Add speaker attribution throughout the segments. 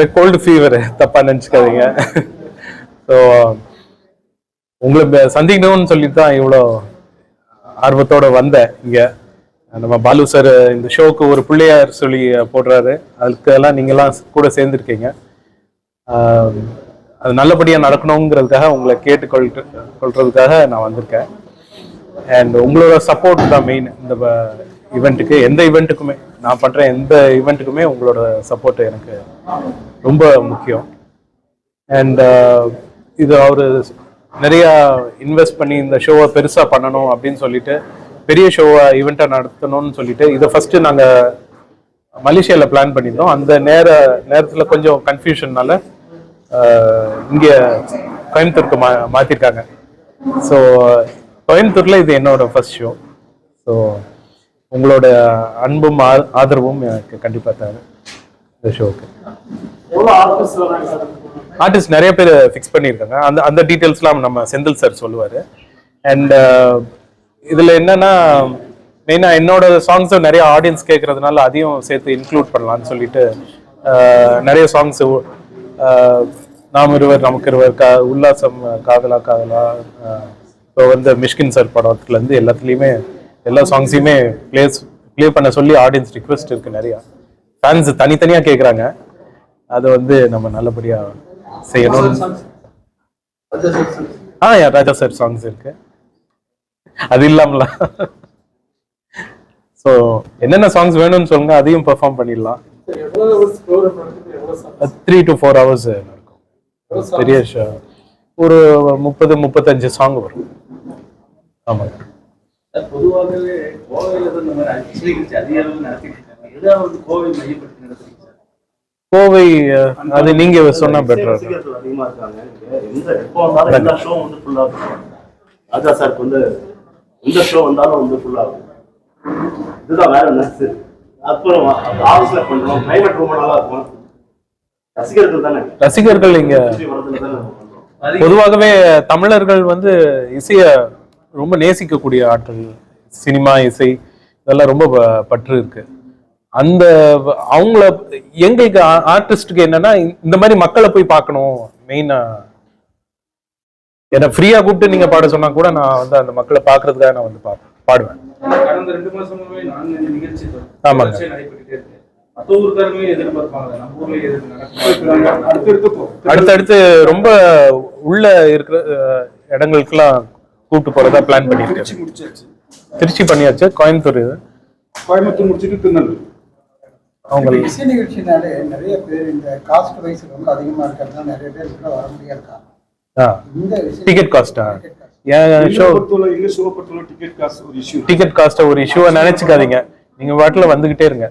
Speaker 1: ஒரே gold fever தப்பா நினச்சிக்காதீங்க. ஸோ உங்களை சந்திக்கணும்னு சொல்லி தான் இவ்வளோ ஆர்வத்தோட வந்தேன் இங்கே. நம்ம பாலு சார் இந்த ஷோக்கு ஒரு பிள்ளையார் சொல்லி போடுறாரு. அதுக்கெல்லாம் நீங்கள்லாம் கூட சேர்ந்துருக்கீங்க. அது நல்லபடியாக நடக்கணுங்கிறதுக்காக உங்களை கேட்டுக்கொள் கொள்றதுக்காக நான் வந்திருக்கேன். அண்ட் உங்களோட சப்போர்ட் தான் மெயின் இந்த ஈவெண்ட்டுக்கு எந்த ஈவெண்ட்டுக்குமே நான் பண்ணுற எந்த ஈவெண்ட்டுக்குமே உங்களோட சப்போர்ட் எனக்கு ரொம்ப முக்கியம். அண்ட் uh, இது அவர் நிறையா இன்வெஸ்ட் பண்ணி இந்த ஷோவை பெருசாக பண்ணணும் அப்படின்னு சொல்லிட்டு பெரிய ஷோவை ஈவெண்ட்டாக நடத்தணும்னு சொல்லிட்டு இதை ஃபஸ்ட்டு நாங்கள் மலேசியாவில் பிளான் பண்ணியிருந்தோம். அந்த நேர நேரத்தில் கொஞ்சம் கன்ஃபியூஷன்னால இங்கே கோயம்புத்தூருக்கு மா மாற்றிருக்காங்க ஸோ கோயம்புத்தூரில் இது என்னோட ஃபர்ஸ்ட் ஷோ ஸோ உங்களோட அன்பும் ஆதரவும் எனக்கு கண்டிப்பாக தேவை இந்த
Speaker 2: எவ்வளவு ஆர்டிஸ்ட்
Speaker 1: நிறைய பேர் ஃபிக்ஸ் பண்ணியிருக்காங்க. அந்த அந்த டீட்டெயில்ஸ்லாம் நம்ம செந்தில் சார் சொல்லுவார். அண்ட் இதில் என்னன்னா மெயினாக என்னோட சாங்ஸும் நிறைய ஆடியன்ஸ் கேட்கறதுனால அதையும் சேர்த்து இன்க்ளூட் பண்ணலாம்னு சொல்லிட்டு நிறைய சாங்ஸ் நாம் இருவர் நமக்கு இருவர் கா உல்லாசம் காதலா காதலா இப்போ வந்து மிஷ்கின் சார் படத்துலேருந்து எல்லாத்துலேயுமே எல்லா சாங்ஸையுமே ப்ளேஸ் ப்ளே பண்ண சொல்லி ஆடியன்ஸ் ரிக்வெஸ்ட் இருக்கு நிறையா. ஃபேன்ஸ் தனித்தனியாக கேட்குறாங்க அதை வந்து நம்ம நல்லபடியாக செய்யணும். ஆ ராஜா சார் சாங்ஸ் இருக்கு. அது இல்லாமல? ஸோ என்னென்ன சாங்ஸ் வேணும்னு சொல்லுங்க அதையும் பெர்ஃபார்ம் பண்ணிடலாம். த்ரீ டு ஃபோர் ஹவர்ஸ் நடக்கும். பெரிய ஷோ ஒரு முப்பது முப்பத்தஞ்சு சாங் வரும். ஆமாங்க.
Speaker 3: பொதுவாகவே கோவையில தான் இந்த மாதிரி நிகழ்ச்சி அதிக அளவில் நடத்திட்டு வந்து கோவை மையப்படுத்தி நடத்துறீங்க
Speaker 1: கோவை அது நீங்க சொன்னா பெட்டரா.
Speaker 4: அதிகமா இருக்காங்க. எந்த எப்போ வந்தாலும் எல்லா ஷோ வந்து ஃபுல்லா இருக்கும். ராஜா சாருக்கு வந்து எந்த ஷோ வந்தாலும் வந்து ஃபுல்லா இருக்கும். இதுதான் வேற நெக்ஸ்ட் அப்புறம் ஆஃபீஸ்ல பண்றோம். பிரைவேட் ரொம்ப நல்லா இருக்கும் ரசிகர்கள் தானே.
Speaker 1: ரசிகர்கள் இங்க பொதுவாகவே தமிழர்கள் வந்து இசைய ரொம்ப நேசிக்கக்கூடிய ஆட்கள். சினிமா இசை இதெல்லாம் ரொம்ப பற்று இருக்கு. அந்த அவங்கள எங்களுக்கு ஆர்டிஸ்டுக்கு என்னன்னா இந்த மாதிரி மக்களை போய் பார்க்கணும் மெயினா என்ன ஃப்ரீயா கூப்பிட்டு நீங்க பாட சொன்னா கூட நான் வந்து அந்த மக்களை பார்க்கறதுக்காக நான் வந்து பா- பாடுவேன். ஆமாங்க.
Speaker 2: அடுத்தடுத்து
Speaker 1: ரொம்ப உள்ள இருக்கிற இடங்களுக்கெல்லாம் கூப்பிட்டு போறதா பிளான் பண்ணிருக்கேன் திருச்சி பண்ணியாச்சு கோயம்புத்தூர் இது.
Speaker 2: கோயம்புத்தூர் முடிச்சுட்டு திருநெல்வேலி.
Speaker 1: அவங்க
Speaker 5: இசை நிகழ்ச்சினாலே நிறைய பேர் இந்த காஸ்ட் வைஸ் ரொம்ப அதிகமா இருக்கிறதுனால நிறைய பேர் உள்ள வர முடியாது இந்த
Speaker 1: டிக்கெட் காஸ்டா
Speaker 2: டிக்கெட் ஒரு இஷ்யூ
Speaker 1: காஸ்ட ஒரு இஷ்யூவை நினைச்சுக்காதீங்க. நீங்க வாட்டில வந்துகிட்டே இருங்க.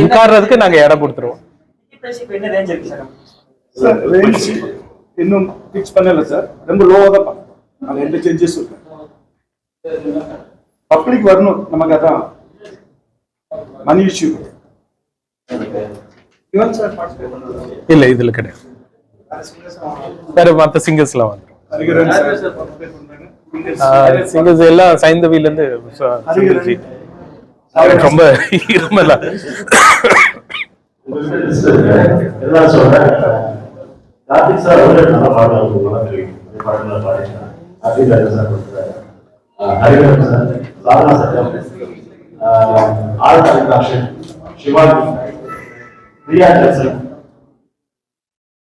Speaker 1: உட்கார்றதுக்கு நாங்க இடம் கொடுத்துருவோம்.
Speaker 2: இன்னும் ஃபிக்ஸ் பண்ணல சார் ரொம்ப லோவா தான் எந்த சேஞ்சஸ் இல்லை. பப்ளிக் வரணும் நமக்கு அதான். மணி இஷ்யூ
Speaker 1: இல்ல இதுல கிடையாது. வேற மத்த சிங்கர்ஸ்லாம் வந்துடும் சிங்கர்ஸ் எல்லாம் சைந்தவில இருந்து. ரொம்ப இருமலா
Speaker 4: கார்த்திக் சார் நல்லா ஹரிகரன் சார் சாரனா சட்டம் ஆர் கலிதாஷன் சிவாஜி பிரியா ஜெர்சன்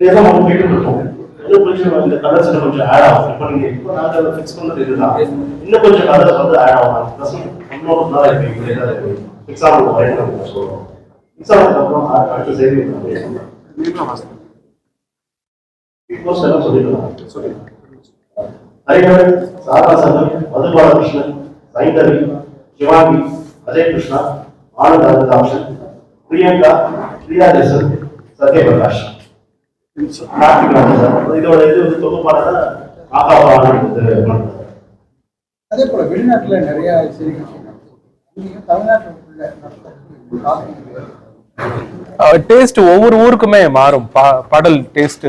Speaker 4: இதெல்லாம் நம்ம போயிட்டு இருக்கோம் இன்னும் கொஞ்சம் இந்த கலர்ஸ் கொஞ்சம் ஆட் ஆகும். இப்போ நீங்க இப்போ நாங்க ஃபிக்ஸ் பண்ணது இதுதான். இன்னும் கொஞ்சம் கலர்ஸ் வந்து ஆட் ஆகும். இன்னொரு நாள் வரைக்கும் அடுத்த சொல்லிடலாம். ஹரிஹரன் சாரா சங்கர் மது பாலகிருஷ்ணன் சைந்தவி சிவாங்கி அஜய் கிருஷ்ணா ஆனந்த் அமிதாப்ஷன் பிரியங்கா பிரியா சத்யபிரகாஷ். இதோட இது வந்து
Speaker 5: அதே போல வெளிநாட்டுல நிறைய
Speaker 1: டேஸ்ட் ஒவ்வொரு ஊருக்குமே மாறும். பா- பாடல் டேஸ்ட்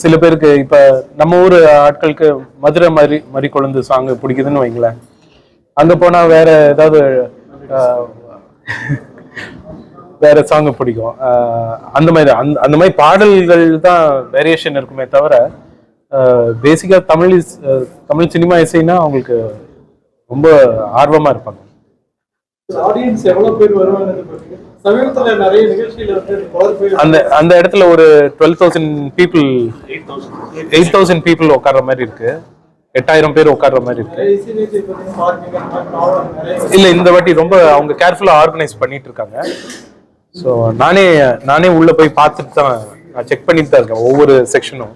Speaker 1: சில பேருக்கு இப்ப நம்ம ஊர் ஆட்களுக்கு மதுரை மாதிரி மறி கொழுந்து சாங் பிடிக்குதுன்னு வைங்களேன். அங்க போனா வேற ஏதாவது ஆஹ், வேற சாங் பிடிக்கும். அந்த மாதிரி அந்த அந்த மாதிரி பாடல்கள் தான் வேரியேஷன் இருக்குமே தவிர பேசிக்கா தமிழ் இஸ் தமிழ் சினிமா இசைன்னா அவங்களுக்கு ரொம்ப ஆர்வமா இருப்பாங்க.
Speaker 6: ஆடியன்ஸ் எவ்வளவு பேர் வருவாங்க
Speaker 1: அந்த அந்த இடத்துல ஒரு twelve thousand people eight thousand people உட்கார்ற மாதிரி இருக்கு. எட்டாயிரம் பேர் உட்கார்ற மாதிரி இருக்கு. இல்ல இந்த வாட்டி ரொம்ப அவங்க கேர்ஃபுல்லா ஆர்கனைஸ் பண்ணிட்டு இருக்காங்க. ஸோ நானே நானே உள்ள போய் பார்த்துட்டு தான் நான் செக் பண்ணிட்டு தான் இருக்கேன் ஒவ்வொரு செக்ஷனும்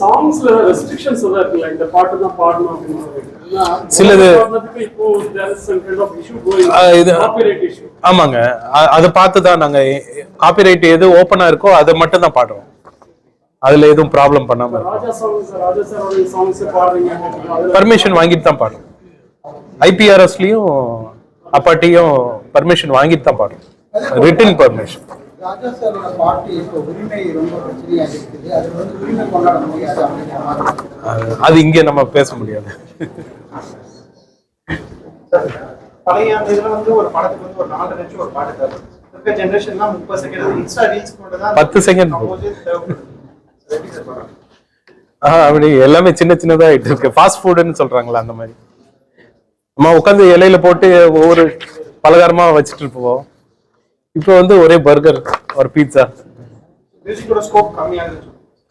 Speaker 6: சாங்ஸ்ல ரெஸ்ட்ரிக்ஷன்ஸ் எல்லாம் இருக்குல்ல? இந்த பாட்டு தான் பாடணும் அப்படின்னு
Speaker 1: சிலது- இது-. ஆமாங்க. அதை பார்த்து தான் நாங்க காப்பிரைட் எது ஓப்பனா இருக்கோ அதை மட்டும் தான் பாடுறோம். அதுல எதுவும் ப்ராப்ளம் பண்ணாம பர்மிஷன் வாங்கிட்டு தான் பாடுறோம். ஐபிஆர்எஸ்லயும் அப்பாட்டியும் பர்மிஷன் வாங்கிட்டு தான் பாடுறோம். ரிட்டன் பர்மிஷன்
Speaker 5: ராஜா சாரோட பாட்டு இப்போ உரிமை ரொம்ப பிரச்சனையா இருக்குது. அது வந்து உரிமை கொண்டாட முடியாது அப்படிங்கிற மாதிரி.
Speaker 1: அது இங்கே நம்ம பேச முடியாது.
Speaker 7: பழைய அந்த இதுல வந்து ஒரு படத்துக்கு வந்து ஒரு நாலு நிமிஷம் ஒரு பாட்டு தேவை இருக்க ஜென்ரேஷன்லாம் முப்பது செகண்ட் இன்ஸ்டா ரீல்ஸ் கொண்டு
Speaker 1: பத்து? ஆஹ் அப்படி எல்லாமே சின்ன சின்னதா ஆயிட்டு இருக்கு. ஃபாஸ்ட் ஃபுட்னு சொல்றாங்களா அந்த மாதிரி. நம்ம உட்காந்து இலையில போட்டு ஒவ்வொரு பலகாரமா வச்சுட்டு இருப்போம். இப்போ வந்து ஒரே பர்கர் ஒரு பீட்சா
Speaker 7: ஸ்கோப்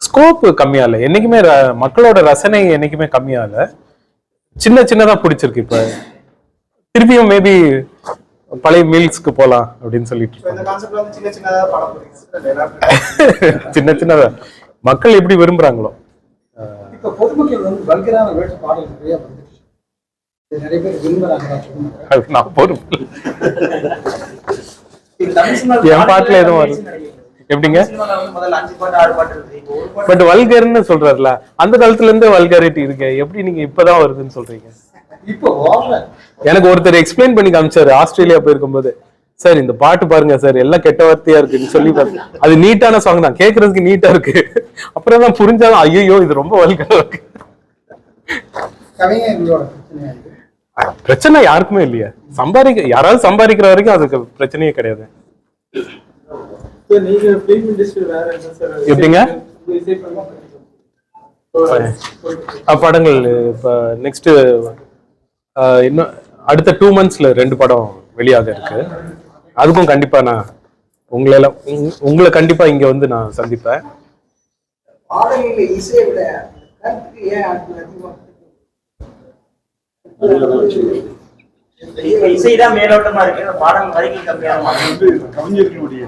Speaker 1: ஸ்கோப் கம்மியால என்னைக்குமே மக்களோட ரசனை என்னைக்குமே கம்மியால சின்ன சின்னதா பிடிச்சிருக்கு இப்ப. திருப்பியும் மேபி பழைய மீல்ஸ்க்கு போலாம் அப்படின்னு சொல்லிட்டு
Speaker 7: சின்ன சின்னதா
Speaker 1: மக்கள் எப்படி விரும்புறாங்களோ. என் பாட்டுல எதுவும். எப்படிங்க? பட் வல்கர்னு சொல்றாருல அந்த காலத்துல இருந்து வல்காரிட்டி இருக்கு எப்படி நீங்க இப்பதான் வருதுன்னு சொல்றீங்க? எனக்கு ஒருத்தர் எக்ஸ்பிளைன் பண்ணி காமிச்சாரு ஆஸ்திரேலியா போயிருக்கும்போது. சார் இந்த பாட்டு பாருங்க சார் எல்லாம் கெட்ட வார்த்தையா இருக்குன்னு சொல்லி. அது நீட்டான சாங் தான் கேக்குறதுக்கு நீட்டா இருக்கு. அப்புறம் தான் புரிஞ்சாலும் ஐயோ இது ரொம்ப வல்கரா இருக்கு. பிரச்சனை யாருக்குமே இல்லையா. சம்பாதிக்க யாராவது சம்பாதிக்கிற வரைக்கும் அதுக்கு பிரச்சனையே கிடையாது. எப்படிங்க? படங்கள் இப்ப நெக்ஸ்ட் இன்னும் அடுத்த டூ மந்த்ஸ்ல ரெண்டு படம் வெளியாக இருக்கு. அதுக்கும் கண்டிப்பா நான் உங்களை எல்லாம் உங்க- உங்களை கண்டிப்பா இங்க வந்து நான் சந்திப்பேன்.
Speaker 7: பாடல்கள் இசைதான் மேலோட்டமா இருக்கு. பாடல்
Speaker 2: கவிஞர்களுடைய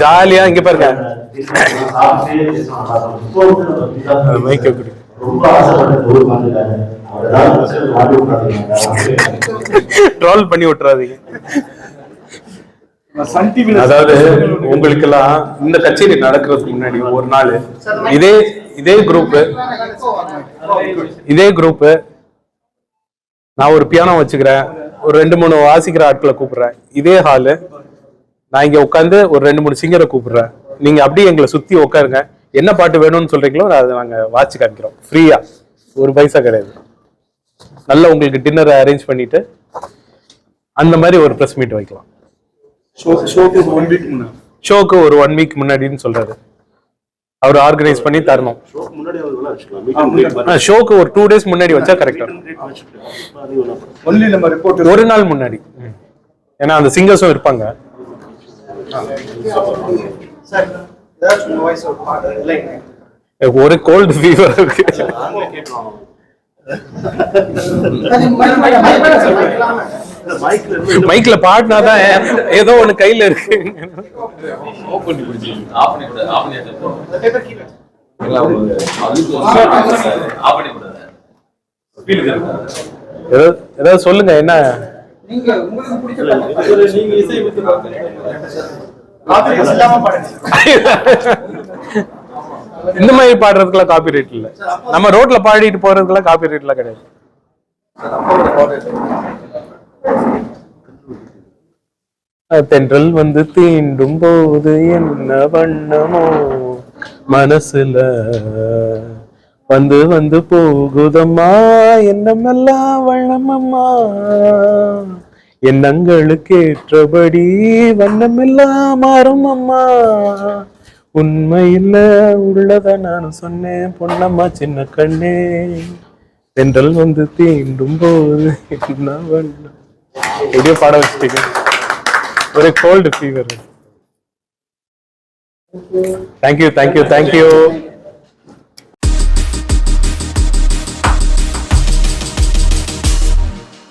Speaker 1: ஜாலியா இங்க பாருங்க. ட்ரால் பண்ணி விட்டுறாதீங்க. அதாவது உங்களுக்கெல்லாம் இந்த கச்சேரி நடக்கிறதுக்கு முன்னாடி ஒரு நாள் இதே இதே குரூப் இதே குரூப் நான் ஒரு பியானோ வச்சுக்கிறேன் ஒரு ரெண்டு மூணு வாசிக்கிற ஆட்களை கூப்பிடுறேன். இதே ஹாலு நான் இங்க உட்காந்து ஒரு ரெண்டு மூணு சிங்கரை கூப்பிடுறேன். நீங்க அப்படியே எங்களை சுத்தி உட்காருங்க. என்ன பாட்டு வேணும்னு சொல்றீங்களோ அதை நாங்க வாட்சி காமிக்கிறோம். ஃப்ரீயா ஒரு பைசா கிடையாது. நல்லா உங்களுக்கு டின்னர் அரேஞ்ச் பண்ணிட்டு அந்த மாதிரி ஒரு ப்ரெஸ் மீட் வைக்கலாம்.
Speaker 2: ஷோக்கு ஒன் வீக் முன்னாடி
Speaker 1: ஷோக்கு ஒரு ஒன் வீக் முன்னாடின்னு சொல்றாரு அவர் ஆர்கனைஸ் பண்ணி தரணும் ஷோக்கு ஒரு டூ டேஸ் முன்னாடி வச்சா கரெக்டா ஒரு நாள் முன்னாடி ஏன்னா அந்த சிங்கர்ஸும் இருப்பாங்க
Speaker 7: ஒரு
Speaker 1: கோல்டு ஃபீவர் இருக்கு மைக்ல பாடினா தான் ஏதோ ஒன்னு கையில இருக்கு. ஏதாவது சொல்லுங்க என்ன? இந்த மாதிரி பாடுறதுக்குலாம் காப்பி ரேட் இல்ல. நம்ம ரோட்ல பாடிட்டு போறதுக்குலாம் காப்பி ரைட்லாம் கிடையாது. தென்றல் வந்து தீண்டும் போது என்ன வண்ணமோ மனசுல? வந்து வந்து போகுதம்மா எண்ணமெல்லாம் வண்ணமம்மா. எண்ணங்களுக்கு ஏற்றபடி வண்ணமெல்லாம் மாறும் அம்மா உண்மையில உள்ளத நான் சொன்னேன் பொண்ணம்மா சின்ன கண்ணே. தென்றல் வந்து தீண்டும் போது என்ன வண்ணம்? எப்படியோ பாட வச்சுட்டீங்க ஒரே gold fever thank you thank you thank you